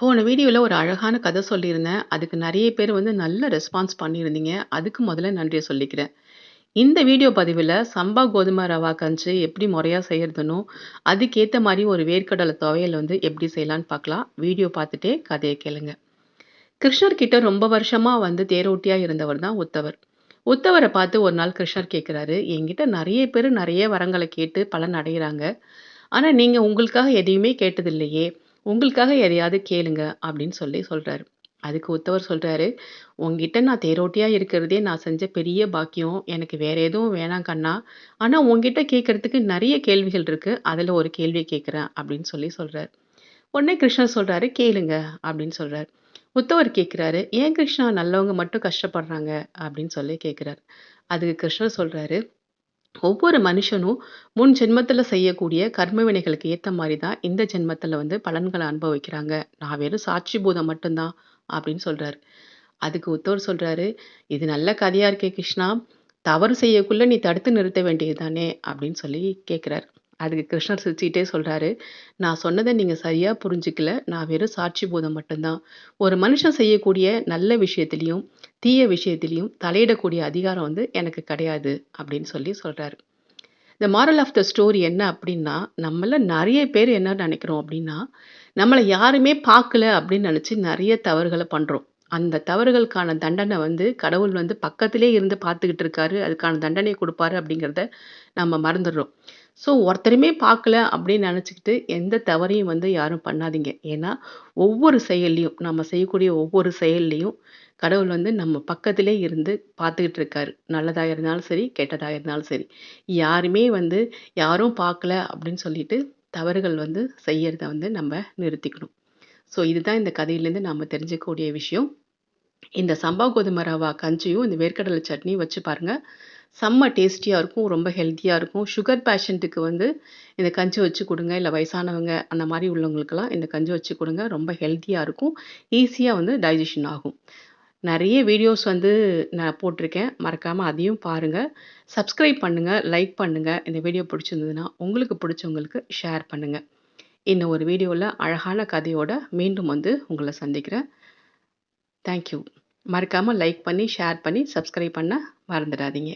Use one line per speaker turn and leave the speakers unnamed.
போன வீடியோவில் ஒரு அழகான கதை சொல்லியிருந்தேன். அதுக்கு நிறைய பேர் வந்து நல்ல ரெஸ்பான்ஸ் பண்ணியிருந்தீங்க. அதுக்கு முதல்ல நன்றியை சொல்லிக்கிறேன். இந்த வீடியோ பதிவில் சம்பா கோதுமை ரவா கஞ்சி எப்படி முறையாக செய்யறதுன்னும், அதுக்கேற்ற மாதிரி ஒரு வேர்க்கடலை துவையல் வந்து எப்படி செய்யலான்னு பார்க்கலாம். வீடியோ பார்த்துட்டே கதையை கேளுங்க. கிருஷ்ணர் கிட்ட ரொம்ப வருஷமாக வந்து தேரோட்டியாக இருந்தவர் தான் உத்தவர். உத்தவரை பார்த்து ஒரு நாள் கிருஷ்ணர் கேட்குறாரு "என்கிட்ட நிறைய பேர் நிறைய வரங்களை கேட்டு பலன் அடைகிறாங்க ஆனால் நீங்கள் உங்களுக்காக எதையுமே கேட்டதில்லையே! உங்களுக்காக எதையாவது கேளுங்க" அப்படின்னு சொல்லி சொல்கிறாரு அதுக்கு உத்தவர் சொல்கிறாரு உங்ககிட்ட நான் தேரோட்டியாக இருக்கிறதே நான் செஞ்ச பெரிய பாக்கியம். எனக்கு வேறு எதுவும் வேணாம் கண்ணா. ஆனால் உங்ககிட்ட கேட்குறதுக்கு நிறைய கேள்விகள் இருக்குது அதில் ஒரு கேள்வி கேட்குறேன் அப்படின்னு சொல்லி சொல்கிறார் உடனே கிருஷ்ணர் சொல்கிறாரு "கேளுங்க" அப்படின்னு சொல்கிறார் உத்தவர் கேட்குறாரு "ஏன் கிருஷ்ணா நல்லவங்க மட்டும் கஷ்டப்படுறாங்க?" அப்படின்னு சொல்லி கேட்குறாரு அதுக்கு கிருஷ்ணர் சொல்கிறாரு "ஒவ்வொரு மனுஷனும் முன் ஜென்மத்தில் செய்யக்கூடிய கர்ம வினைகளுக்கு மாதிரி தான் இந்த ஜென்மத்தில் வந்து பலன்களை அனுபவிக்கிறாங்க. நான் வெறும் சாட்சி பூதம் மட்டும்தான் அப்படின்னு சொல்கிறாரு அதுக்கு உத்தவர் சொல்கிறாரு "இது நல்ல கதையாக இருக்கே கிருஷ்ணா! தவறு செய்யக்குள்ளே நீ தடுத்து நிறுத்த வேண்டியது தானே" அப்படின்னு சொல்லி கேட்குறாரு அதுக்கு கிருஷ்ணர் சிரிச்சுக்கிட்டே சொல்கிறாரு "நான் சொன்னதை நீங்கள் சரியாக புரிஞ்சுக்கல. நான் வெறும் சாட்சி போதம் மட்டும்தான் ஒரு மனுஷன் செய்யக்கூடிய நல்ல விஷயத்திலயும், தீய விஷயத்திலயும் தலையிடக்கூடிய அதிகாரம் வந்து எனக்கு கிடையாது" அப்படின்னு சொல்லி சொல்கிறாரு இந்த மாரல் ஆஃப் த ஸ்டோரி என்ன அப்படின்னா, நம்மள நிறைய பேர் என்ன நினைக்கிறோம் அப்படின்னா, நம்மளை யாருமே பார்க்கல அப்படின்னு நினச்சி நிறைய தவறுகளை பண்ணுறோம் அந்த தவறுகளுக்கான தண்டனை வந்து கடவுள் வந்து பக்கத்திலே இருந்து பார்த்துக்கிட்டு இருக்காரு. அதுக்கான தண்டனை கொடுப்பாரு அப்படிங்கிறத நம்ம மறந்துடுறோம். ஸோ ஒருத்தரையுமே பார்க்கல அப்படின்னு நினச்சிக்கிட்டு எந்த தவறையும் வந்து யாரும் பண்ணாதீங்க. ஏன்னா, ஒவ்வொரு செயல்லையும் நம்ம செய்யக்கூடிய ஒவ்வொரு செயல்லையும் கடவுள் வந்து நம்ம பக்கத்திலே இருந்து பார்த்துக்கிட்டு இருக்காரு. நல்லதாக இருந்தாலும் சரி, கெட்டதாக இருந்தாலும் சரி. யாருமே வந்து யாரும் பார்க்கல அப்படின்னு சொல்லிட்டு தவறுகள் வந்து செய்யறத வந்து நம்ம நிறுத்திக்கணும். ஸோ இதுதான் இந்த கதையிலேருந்து நம்ம தெரிஞ்சுக்கக்கூடிய விஷயம். இந்த சம்பா கோதுமை ரவா கஞ்சியும், இந்த வேர்க்கடலை சட்னியும் வச்சு பாருங்க. செம்ம டேஸ்டியாக இருக்கும். ரொம்ப ஹெல்த்தியாக இருக்கும். சுகர் பேஷண்ட்டுக்கு வந்து இந்த கஞ்சி வச்சு கொடுங்க இல்லை வயசானவங்க அந்த மாதிரி உள்ளவங்களுக்கெல்லாம் இந்த கஞ்சி வச்சு கொடுங்க ரொம்ப ஹெல்த்தியாக இருக்கும். ஈஸியாக வந்து டைஜஷன் ஆகும். நிறைய வீடியோஸ் வந்து நான் போட்டிருக்கேன். மறக்காமல் அதையும் பாருங்கள் சப்ஸ்கிரைப் பண்ணுங்கள் லைக் பண்ணுங்கள் இந்த வீடியோ பிடிச்சிருந்ததுன்னா, உங்களுக்கு பிடிச்சவங்களுக்கு ஷேர் பண்ணுங்கள் இன்னும் ஒரு வீடியோவில் அழகான கதையோட மீண்டும் வந்து உங்களை சந்திக்கிறேன். Thank you. லைக் பண்ணி, ஷேர் பண்ணி, சப்ஸ்கிரைப் பண்ண மறந்துடாதீங்க.